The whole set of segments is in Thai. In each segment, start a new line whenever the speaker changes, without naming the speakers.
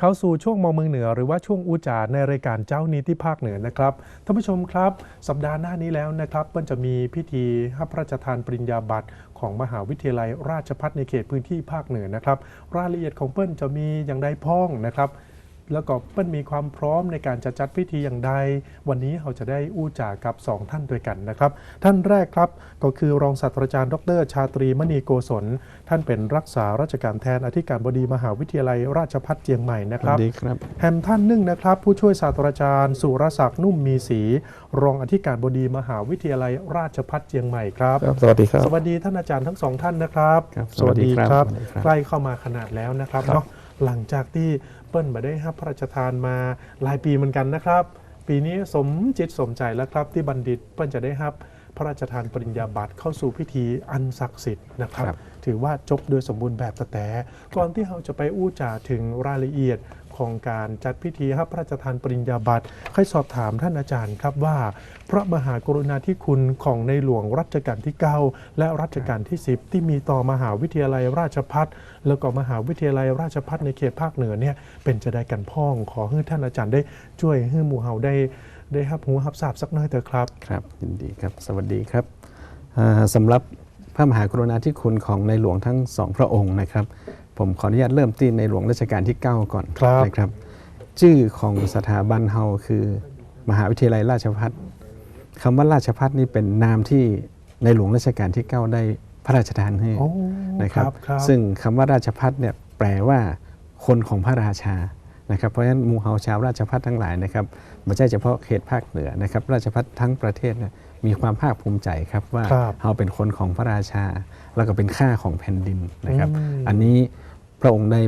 เข้าสู่ช่วงมองเมืองเหนือ หรือว่าช่วงอูจาในรายการเจ้านี้ที่ภาคเหนือนะครับท่านผู้ชมครับ สัปดาห์หน้านี้แล้วนะครับเปิ้ลจะมีพิธีให้พระราชทานปริญญาบัตรของมหาวิทยาลัยราชภัฏในเขตพื้นที่ภาคเหนือนะครับ รายละเอียดของเปิ้ลจะมีอย่างใดพ้องนะครับ แล้วก็เปิ้ลมีความพร้อมในการจะจัดพิธีอย่างใด วันนี้เราจะได้อู้จากับ 2 ท่านด้วยกันนะครับ ท่านแรกครับก็คือรองศาสตราจารย์ดร ชาตรีมณีโกศล ท่านเป็นรักษาราชการแทนอธิการบดีมหาวิทยาลัยราชภัฏเจียงใหม่นะค
ส
รั
วั
บ
สดีครับ
แฮมท่านหนึ่งนะครับ ผู้ช่วยศาสตราจารย์ สุรศักดิ์นุ่มมีศรีรองอธิการบดีมหาวิทยาลัยราชภัฏเจียงใหม่ครับ
ครับสวัสดีครับ
สวัสดีท่านอาจารย์ทั้งสองท่านนะครับ
ครับสวัสดีครับ
สวัส
สวัสดีครับ
ใกล้เข้ามาขนาดแล้วนะครับ
ครับ
เนาะ หลังจากที่เปิ้ลมาได้รับพระราชทานมาหลายปีเหมือนกันนะครับ ปีนี้สมจิตสมใจแล้วครับ ที่บัณฑิตเปิ้ลจะได้รับพระราชทานปริญญาบัตรเข้าสู่พิธีอันศักดิ์สิทธิ์นะครับ
ครับ
ถือว่าจบโดยสมบูรณ์แบบแต่แต่ก่อนที่เราจะไปอู้จาถึงรายละเอียด ของการจัดพิธีพระราชทานปริญญาบัตรให้สอบถามท่านอาจารย์ครับว่า พระมหากรุณาธิคุณของในหลวงรัชกาลที่ 9 และรัชกาลที่ 10 ที่มีต่อมหาวิทยาลัยราชพัฒแล้วก็มหาวิทยาลัยราชพัฒในเขตภาคเหนือเนี่ยเป็นจะได้กันพ้องขอให้ท่านอาจารย์ได้ช่วยให้หมู่เฮาได้ได้รับหูรับทราบสักหน้อยเถอะครับ
ครับยินดีครับ สวัสดีครับอ่าสำหรับพระมหากรุณาธิคุณของในหลวงทั้งสองพระองค์นะครับ ผมขออนุญาตเริ่มที่ในหลวงรัชกาลที่ 9 ก่อน
ครับ
นะครับชื่อของสถาบันเฮาคือ มหาวิทยาลัยราชภัฏคำว่าราชภัฏนี่เป็นนามที่ในหลวงรัชกาลที่ 9 ได้พระราชทานให้
โอ้
นะครับ
ครับ
ซึ่งคำว่าราชพัฒเนี่ยแปลว่าคนของพระราชานะครับเพราะฉะนั้นหมูเฮาชาวราชพัฒทั้งหลายนะครับไม่ใช่เฉพาะเขตภาคเหนือนะครับ ราชพัฒทั้งประเทศเนี่ยมีความภาคภูมิใจครับว่า
ครับ
เราเป็นคนของพระราชา แล้วก็เป็นข้าของแผ่นดินนะครับ
อืม
อันนี้ พระองค์ได้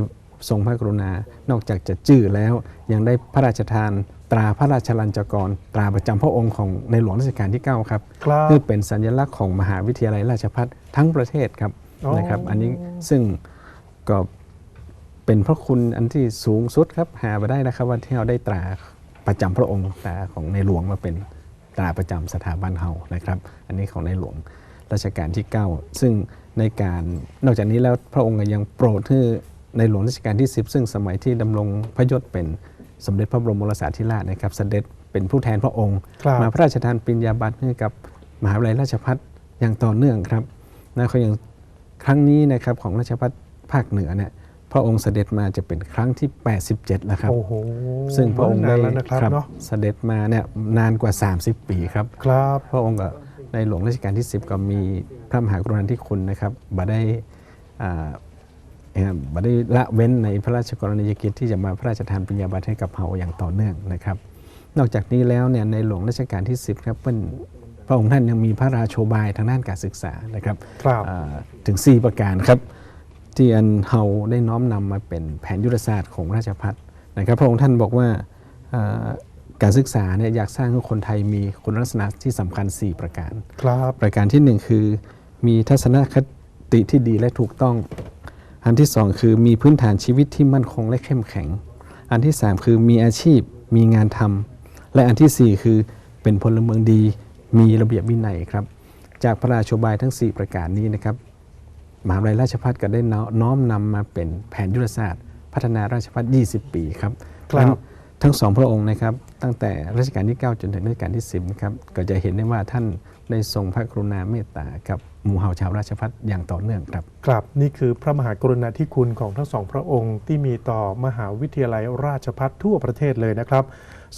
ทรงพระกรุณา นอกจากจะจื่อแล้ว ยังได้พระราชทานตราพระราชลัญจกร ตราประจำพระองค์ของในหลวงรัชกาลที่ 9 ครับ
ครับ
นี่เป็นสัญลักษณ์ของมหาวิทยาลัยราชภัฏทั้งประเทศครับ
อ๋อ
นะครับ อันนี้ซึ่งก็เป็นพระคุณอันที่สูงสุดครับหาไปได้นะครับว่าที่เราได้ตราประจำพระองค์ตราของในหลวงมาเป็นตราประจำสถาบันเฮานะครับ อันนี้ของในหลวง รัชกาลที่ 9 ซึ่งในการนอกจากนี้แล้วพระองค์ก็ยังโปรดให้ในหลวงรัชกาลที่ 10 ซึ่งสมัยที่ดำรงพระยศเป็นสมเด็จพระบรมโอรสาธิราชนะครับเสด็จเป็นผู้แทนพระองค์
ครับ
มาพระราชทานปริญญาบัตรให้กับมหาวิทยาลัยราชภัฏอย่างต่อเนื่องครับนะเขายังครั้งนี้นะครับของราชภัฏภาคเหนือเนี่ยพระองค์เสด็จมาจะเป็นครั้งที่ 87 แล้วครับ
โอ้โห
ซึ่งพระองค์
นา
ได้
นแล้วนะครับ
ครับ
เนาะ
เสด็จมาเนี่ยนานกว่า 30 ปีครับ
ครับ
พระองค์ก็ ในหลวงรัชกาลที่ 10 ก็มีพระมหากรุณาธิคุณนะครับบ่ได้อ่าเอ่อบ่ได้ละเว้นในพระราชกรณียกิจที่จะมาพระราชทานปริญญาบัตรให้กับเฮาอย่างต่อเนื่องนะครับ นอกจากนี้แล้วเนี่ยในหลวงรัชกาลที่ 10 ครับเพิ่นพระองค์ท่านยังมีพระราโชบายทางด้านการศึกษานะครับ
ครับ
อ่าถึง 4 ประการครับ ที่อันเฮาได้น้อมนำมาเป็นแผนยุทธศาสตร์ของราชพัฒนะครับ พระองค์ท่านบอกว่าอ่า การศึกษาเนี่ยอยากสร้างให้คนไทยมีคุณลักษณะที่สำคัญ 4 ประการ
ครับ
ประการทีหนึ่1 คือ มีทัศนคติที่ดีและถูกต้อง อันที่ 2 คือมีพื้นฐานชีวิตที่มั่นคงและเข้มแข็ง อันที่ 3 คือมีอาชีพ มีงานทำและอันทีสี่ 4 คือเป็นพลเมืองดี มีระเบียบวินัยครับ จากพระราชบายทั้ง 4 ประการนี้นะครับมหาวิทยาลัยราชภัฏก็ได้น้อมนำมาเป็นแผนยุทธศาสตร์ พัฒนาราชภัฏ20 ปีครับ
ครับ
ทั้งทั้งสองพระองค์นะครับ ตั้งแต่รัชกาลที่ 9 จนถึงรัชกาลที่ 10นะครับก็จะเห็นได้ว่าท่านได้ทรงพระกรุณาเมตตากับหมู่เฮาชาวราชภัฏอย่างต่อเนื่องครับ
ครับนี่คือพระมหากรุณาธิคุณของทั้งสองพระองค์ ที่มีต่อมหาวิทยาลัยราชภัฏทั่วประเทศเลยนะครับ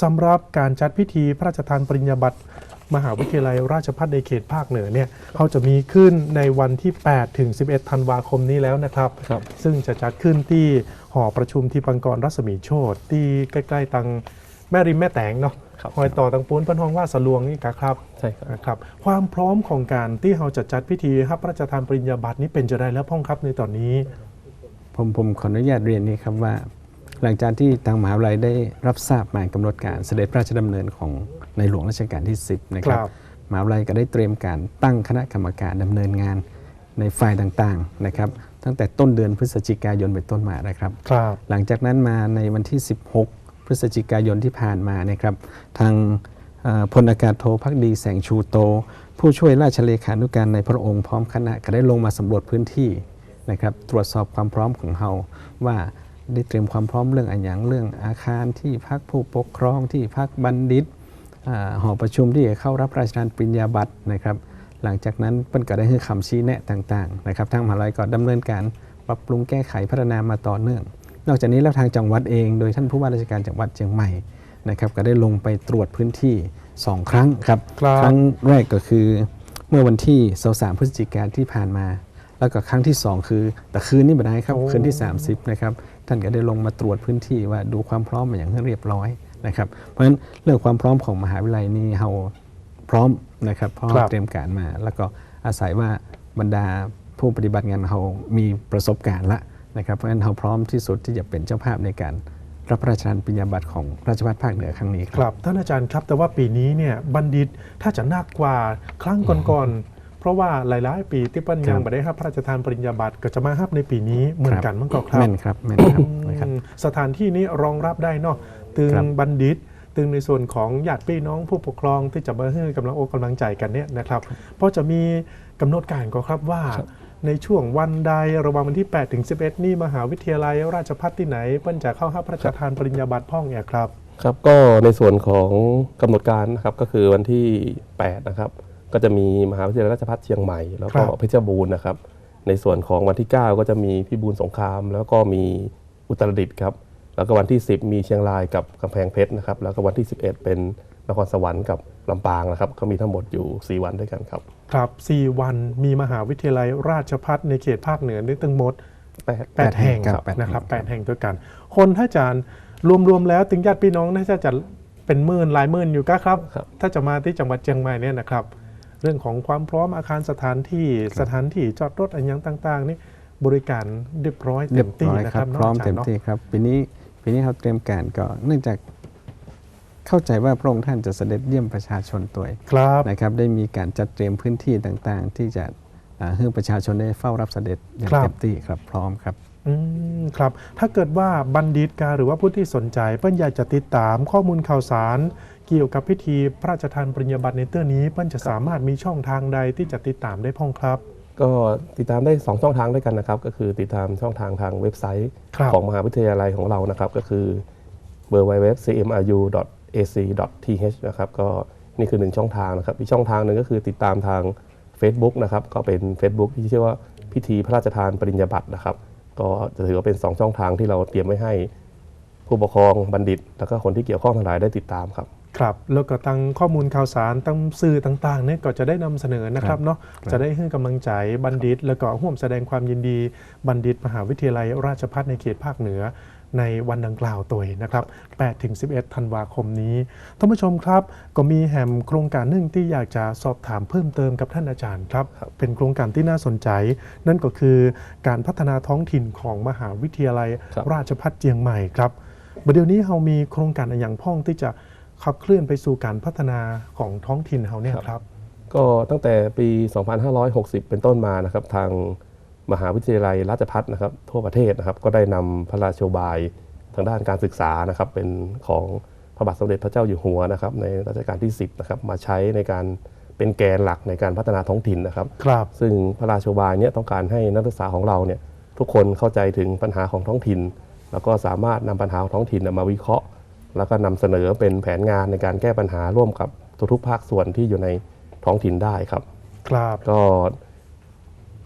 สำหรับการจัดพิธีพระราชทานปริญญาบัตรมหาวิทยาลัยราชภัฏในเขตภาคเหนือเนี่ยเขาจะมีขึ้นในวันที่ 8 ถึง 11 ธันวาคมนี้แล้วนะครับ
ครับ
ซึ่งจะจัดขึ้นที่หอประชุมที่ปังกรรัศมีโชตที่ใกล้ ๆตัง แม่ริมแม่แตงเนาะ
ครับ
หอยต่อตังปูนเพันห้องว่าสะลวงนี่กะครับ
ใช่ครับ
นะครับ ความพร้อมของการที่เราจะจัดพิธีรับพระราชทานปริญญาบัตรนี้เป็นจะได้แล้วพ่องครับในตอนนี้
ผมผมขออนุญาตเรียนนี้ครับว่า หลังจากที่ทางมหาวิทยาลัยได้รับทราบหมายกำหนดการเสด็จพระราชดำเนินของในหลวงรัชกาลที่ 10 นะครับ
ครับ
มหาวิทยาลัยก็ได้เตรียมการตั้งคณะกรรมการดำเนินงานในฝ่ายต่างๆนะครับ ตั้งแต่ต้นเดือนพฤศจิกายนเป็นต้นมานะครับ
ครับ
หลังจากนั้นมาในวันที่ 16 พฤศจิกายนที่ผ่านมานะครับทางพลอากาศโทพักดีแสงชูโต ผู้ช่วยราชเลขานุการในพระองค์พร้อมคณะก็ได้ลงมาสำรวจพื้นที่นะครับตรวจสอบความพร้อมของเฮาว่าได้เตรียมความพร้อมเรื่องอันอย่างเรื่องอาคารที่พักผู้ปกครองที่พักบัณฑิตหอประชุมที่จะเข้ารับราชทานปริญญาบัตรนะครับ หลังจากนั้นเปิ้นก็ได้ให้คำชี้แนะต่างๆนะครับทางมหาลัยก็ดำเนินการปรับปรุงแก้ไขพัฒนามาต่อเนื่อง นอกจากนี้แล้วทางจังหวัดเอง โดยท่านผู้ว่าราชการจังหวัดเชียงใหม่นะครับก็ได้ลงไปตรวจพื้นที่ 2 ครั้งครับ
ครับ
ครั้งแรกก็คือเมื่อวันที่23พฤศจิกายนที่ผ่านมา แล้วก็ครั้งที่ 2 คือแต่คืนนี้ไม่ได้ครับ
โอ้
คืนที่ 30นะครับท่านก็ได้ลงมาตรวจพื้นที่ว่าดูความพร้อมมาอย่างเรียบร้อยนะครับเพราะฉะนั้นเรื่องความพร้อมของมหาวิทยาลัยนี่เราพร้อมนะครับเพราะ
ครับ
เตรียมการมา แล้วก็อาศัยว่าบรรดาผู้ปฏิบัติงานเรามีประสบการณ์ละ นะครับเพราะฉะนั้นเราพร้อมที่สุดที่จะเป็นเจ้าภาพในการรับพระราชทานปริญญาบัตรของราชภัฏภาคเหนือครั้งนี้ค
ครับรับท่านอาจารย์ครับแต่ว่าปีนี้เนี่ยบัณฑิตถ้าจะหนักกว่าครั้งก่อนๆเพราะว่าหลายๆ ปีที่เปิ้ลยังไม่ได้รับพระราชทานปริญญาบัตรก็จะมารับในปีนี้เหมือนกันมั้งก็ครับ
แม่นครับแม่นครับนะครับ
อืมสถานที่นี้รองรับได้เนาะตึง
ครับ
บัณฑิต ตึงในส่วนของญาติพี่น้องผู้ปกครองที่จะมาให้กำลังอกกำลังใจกันเนี่ยนะครับเพราะจะมีกำหนดการก็ครับว่า ในช่วงวันใดระหว่างวันที่ 8 ถึง 11 นี่มหาวิทยาลัยราชภัฏที่ไหนเปิ้ลจะเข้ารับพระราชทานปริญญาบัตรพ่องเนี่ยครับ
ครับก็ในส่วนของกำหนดการนะครับก็คือวันที่ 8 นะครับ ก็จะมีมหาวิทยาลัยราชภัฏเชียงใหม่ แล้วก็
ครับ
เพชรบูรณ์นะครับ ในส่วนของวันที่ 9 ก็จะมีพิบูลสงคราม แล้วก็มีอุตรดิตถ์ครับแล้วก็วันที่ 10 มีเชียงรายกับกำแพงเพชรนะครับแล้วก็วันที่ 11 เป็น นครสวรรค์กับลำปางนะครับก็มีทั้งหมดอยู่ 4 วันด้วยกันครับ
ครับ 4 วันมีมหาวิทยาลัยราชภัฏในเขตภาคเหนือนี่ตั้งหมด
แปด
แปดแห่ง
ครับแปด
นะครับ
แห่ง
แปดแห่งด้วยกัน คนถ้าอาจารย์รวมๆแล้วถึงญาติพี่น้องน่าจะจะเป็นหมื่นหลายหมื่นอยู่ก็ครับ
ครับ
ถ้าจะมาที่จังหวัดเชียงใหม่เนี่ยนะครับ เรื่องของความพร้อมอาคารสถานที่สถานที่จอดรถอะไรอย่างต่าง ๆ นี่บริการเรียบร้อย
เรี
เต็
ยบ
มที่
ร้อย
นะ
ค
ค
รั
รั
บบ
น้
พร้อม
งาจา
เต็
ย์
ม
เนาะ
ที่ครับปีนี้ปีนี้เราเตรียมการก็เนื่องจาก เข้าใจว่าพระองค์ท่านจะเสด็จเยี่ยมประชาชนตัวเอง
ครับ
นะครับ ได้มีการจัดเตรียมพื้นที่ต่างๆ ที่จะอ่าให้ประชาชนได้เฝ้ารับเสด็จอย่าง
ครับ
เต็มที่ครับพร้อมครับ
อืมครับ ถ้าเกิดว่าบัณฑิตกาหรือว่าผู้ที่สนใจเปิ้ลอยากจะติดตามข้อมูลข่าวสาร เกี่ยวกับพิธีพระราชทานปริญญาบัตรในเตื้อนี้เปิ้ลจะสามารถมีช่องทางใดที่จะติดตามได้พ้องครับ
ก็ติดตามได้ 2 ช่องทางด้วยกันนะครับ ก็คือติดตามช่องทางทางเว็บไซต์
ครับ
ของมหาวิทยาลัยของเรานะครับ ก็คือ ac.th นะครับก็นี่คือหนึ่งช่องทางนะครับ อีกช่องทางหนึ่งก็คือติดตามทาง Facebook นะครับก็เป็น Facebook ที่ชื่อว่าพิธีพระราชทานปริญญาบัตรนะครับ ก็จะถือว่าเป็น 2 ช่องทางที่เราเตรียมไว้ให้ผู้ปกครองบัณฑิต แล้วก็คนที่เกี่ยวข้องทั้งหลายได้ติดตามครับ
ครับแล้วก็ตั้งข้อมูลข่าวสารตั้งสื่อต่างๆเนี่ยก็จะได้นำเสนอนะครับเนาะจะได้ให้กำลังใจบัณฑิต แล้วก็ร่วมแสดงความยินดีบัณฑิต มหาวิทยาลัยราชภัฏในเขตภาคเหนือ ในวันดังกล่าวตัวเองนะครับ8ถึง11 ธันวาคมนี้ ท่านผู้ชมครับ ก็มีแหมโครงการหนึ่งที่อยากจะสอบถามเพิ่มเติมกับท่านอาจารย์ครับ
ครับ
เป็นโครงการที่น่าสนใจ นั่นก็คือการพัฒนาท้องถิ่นของมหาวิทยาลัย
ครับ
ราชภัฏเจียงใหม่ครับประเดี๋ยวนี้เรามีโครงการอย่างพ่องที่จะขับเคลื่อนไปสู่การพัฒนาของท้องถิ่นเราเนี่ยครับ
ก็ตั้งแต่ปี 2560 เป็นต้นมานะครับทาง มหาวิทยาลัยราชภัฏนะครับทั่วประเทศนะครับ ก็ได้นำพระราชโองบายทางด้านการศึกษานะครับ เป็นของพระบาทสมเด็จพระเจ้าอยู่หัวนะครับ ในรัชกาลที่ 10นะครับมาใช้ในการเป็นแกนหลักในการพัฒนาท้องถิ่นนะครับ
ครับ
ซึ่งพระราชโองบายเนี่ยต้องการให้นักศึกษาของเราเนี่ยทุกคนเข้าใจถึงปัญหาของท้องถิ่น แล้วก็สามารถนำปัญหาของท้องถิ่นเนี่ยมาวิเคราะห์ แล้วก็นำเสนอเป็นแผนงานในการแก้ปัญหาร่วมกับทุกๆภาคส่วนที่อยู่ในท้องถิ่นได้ครับ
ครับ
ก็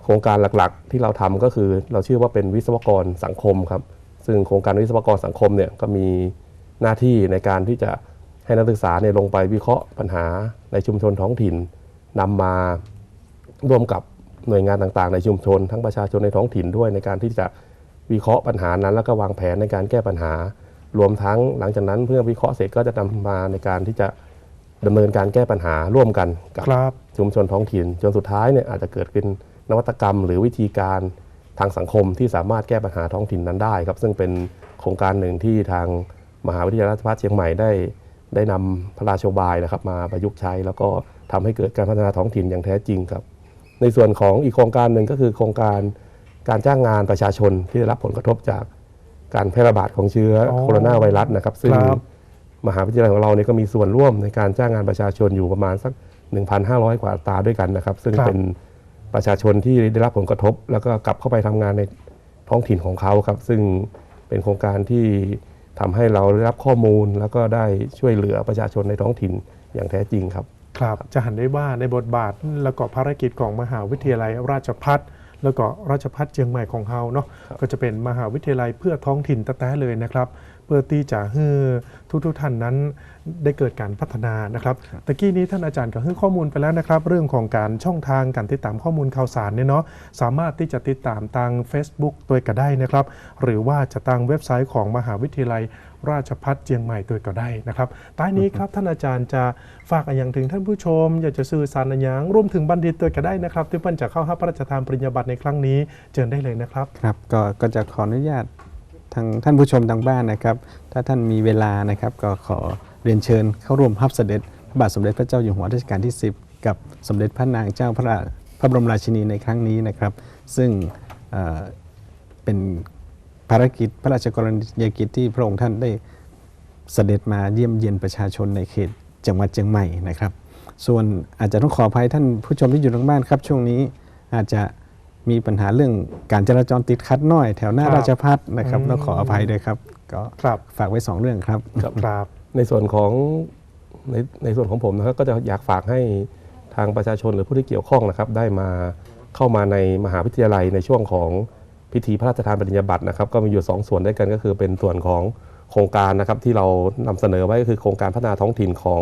โครงการหลักๆ ที่เราทำก็คือเราชื่อว่าเป็นวิศวกรสังคมครับ ซึ่งโครงการวิศวกรสังคมเนี่ยก็มีหน้าที่ในการที่จะให้นักศึกษาเนี่ยลงไปวิเคราะห์ปัญหาในชุมชนท้องถิ่นนำมาร่วมกับหน่วยงานต่างๆ ในชุมชน ทั้งประชาชนในท้องถิ่นด้วยในการที่จะวิเคราะห์ปัญหานั้น แล้วก็วางแผนในการแก้ปัญหา รวมทั้งหลังจากนั้นเพื่อวิเคราะห์เสร็จก็จะนำมาในการที่จะดำเนินการแก้ปัญหาร่วมกันกับ
ครับ
ชุมชนท้องถิ่นจนสุดท้ายเนี่ยอาจจะเกิดเป็น นวัตกรรม หรือวิธีการทางสังคมที่สามารถแก้ปัญหาท้องถิ่นนั้นได้ครับซึ่งเป็นโครงการหนึ่งที่ทางมหาวิทยาลัยราชภัฏเชียงใหม่ได้ ได้นำพระราชโองบายนะครับ มาประยุกต์ใช้ แล้วก็ทำให้เกิดการพัฒนาท้องถิ่นอย่างแท้จริงครับ ในส่วนของอีกโครงการหนึ่งก็คือโครงการการจ้างงานประชาชนที่ได้รับผลกระทบจากการแพร่ระบาดของเชื้ออ
อ
โคโรนาไวรัสนะครับ ซึ่ง
ครับ
มหาวิทยาลัยของเราเนี่ยก็มีส่วนร่วมในการจ้างงานประชาชนอยู่ประมาณสัก 1,500 กว่าอัตราด้วยกันนะครับ ซึ่ง
ครับ
เป็น ประชาชนที่ได้รับผลกระทบ แล้วก็กลับเข้าไปทำงานในท้องถิ่นของเขาครับ ซึ่งเป็นโครงการที่ทำให้เราได้รับข้อมูล แล้วก็ได้ช่วยเหลือประชาชนในท้องถิ่นอย่างแท้จริงครับ
ครับ จะหันได้ว่าในบทบาทแล้วก็ภารกิจของมหาวิทยาลัยราชพัฒแล้วก็ราชพัฒเชียงใหม่ของเฮาเนาะก็จะเป็นมหาวิทยาลัยเพื่อท้องถิ่นแต้ๆเลยนะครับ เพื่อที่จะให้ทุกๆท่านนั้นได้เกิดการพัฒนานะครับตะกี้นี้ท่านอาจารย์ก็ให้ข้อมูลไปแล้วนะครับ เรื่องของการช่องทางการติดตามข้อมูลข่าวสารเนี่ยเนาะสามารถที่จะติดตามทาง Facebook ตัวก็ได้นะครับ หรือว่าจะทางเว็บไซต์ของมหาวิทยาลัยราชพัฒเชียงใหม่ตัวก็ได้นะครับท้ายนี้ครับท่านอาจารย์จะฝากอะไรอย่างถึงท่านผู้ชม อยากจะสื่อสารอะไรอย่างรวมถึงบัณฑิตตัวก็ได้นะครับ ที่เพิ่นจะเข้ารับพระราชทานปริญญาบัตรในครั้งนี้เชิญได้เลยนะครับ
ครับก็ก็จะขออนุญาต ทางท่านผู้ชมทางบ้านนะครับ ถ้าท่านมีเวลานะครับ ก็ขอเรียนเชิญเข้าร่วมรับเสด็จพระบาทสมเด็จพระเจ้าอยู่หัวรัชกาลที่ 10 กับสมเด็จพระนางเจ้าพระพระบรมราชินีในครั้งนี้นะครับ ซึ่งเอ่อเป็นภารกิจพระราชกรณียกิจที่พระองค์ท่านได้เสด็จมาเยี่ยมเยียนประชาชนในเขตจังหวัดเชียงใหม่นะครับ ส่วนอาจจะต้องขออภัยท่านผู้ชมที่อยู่ทางบ้านครับ ช่วงนี้อาจจะ มีปัญหาเรื่องการจราจรติดขัดน้อย แถวหน้า
ครับ
ราชพัฒนะครับ
อืม
ต้องขออภัยด้วยครับ ก็
ครับ
ฝากไว้สองเรื่องครับ
ครับ
ครับ
ในส่วนของในในส่วนของผมนะครับก็จะอยากฝากให้ทางประชาชนหรือผู้ที่เกี่ยวข้องนะครับ ได้มาเข้ามาในมหาวิทยาลัยในช่วงของพิธีพระราชทานปริญญาบัตรนะครับ ก็มีอยู่สองส่วนด้วยกันก็คือเป็นส่วนของโครงการนะครับที่เรานำเสนอไว้ก็คือโครงการพัฒนาท้องถิ่นของ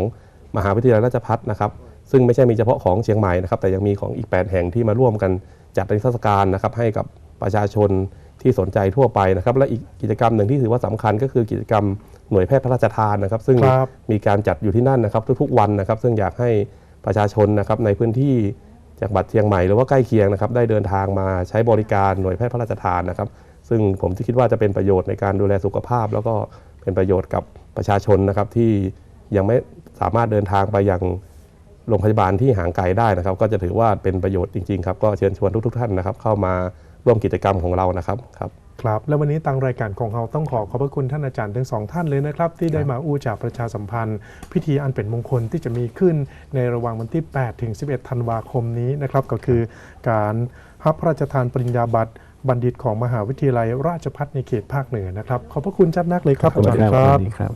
มหาวิทยาลัยราชภัฏนะครับ ซึ่งไม่ใช่มีเฉพาะของเชียงใหม่นะครับแต่ยังมีของอีก 8 แห่งที่มาร่วมกัน จัดเป็นเทศกาลนะครับให้กับประชาชนที่สนใจทั่วไปนะครับ และอีกกิจกรรมหนึ่งที่ถือว่าสำคัญก็คือกิจกรรมหน่วยแพทย์พระราชทานนะครับ ซึ่งมีการจัดอยู่ที่นั่นนะครับ ทุกๆวันนะครับ ซึ่งอยากให้ประชาชนนะครับในพื้นที่จากบัดเชียงใหม่หรือว่าใกล้เคียงนะครับได้เดินทางมาใช้บริการหน่วยแพทย์พระราชทานนะครับ ซึ่งผมคิดว่าจะเป็นประโยชน์ในการดูแลสุขภาพ แล้วก็เป็นประโยชน์กับประชาชนนะครับที่ยังไม่สามารถเดินทางไปยัง โรงพยาบาลที่ห่างไกลได้นะครับ ก็จะถือว่าเป็นประโยชน์จริงๆครับก็เชิญชวนทุก ๆ ท่านนะครับ เข้ามาร่วมกิจกรรมของเรานะครับครับ
ครับและวันนี้ทางรายการของเราต้องขอขอบพระคุณท่านอาจารย์ทั้งสองท่านเลยนะครับ ที่ได้มาอู้จากประชาสัมพันธ์ พิธีอันเป็นมงคลที่จะมีขึ้นในระหว่างวันที่ 8 ถึง 11 ธันวาคมนี้นะครับ ก็คือการรับพระราชทานปริญญาบัตรบัณฑิตของมหาวิทยาลัยราชภัฏในเขตภาคเหนือนะครับ ขอบพระคุณจัดนักเลยครับอาจารย์
ส
ครั
วั
บ
สดีครับ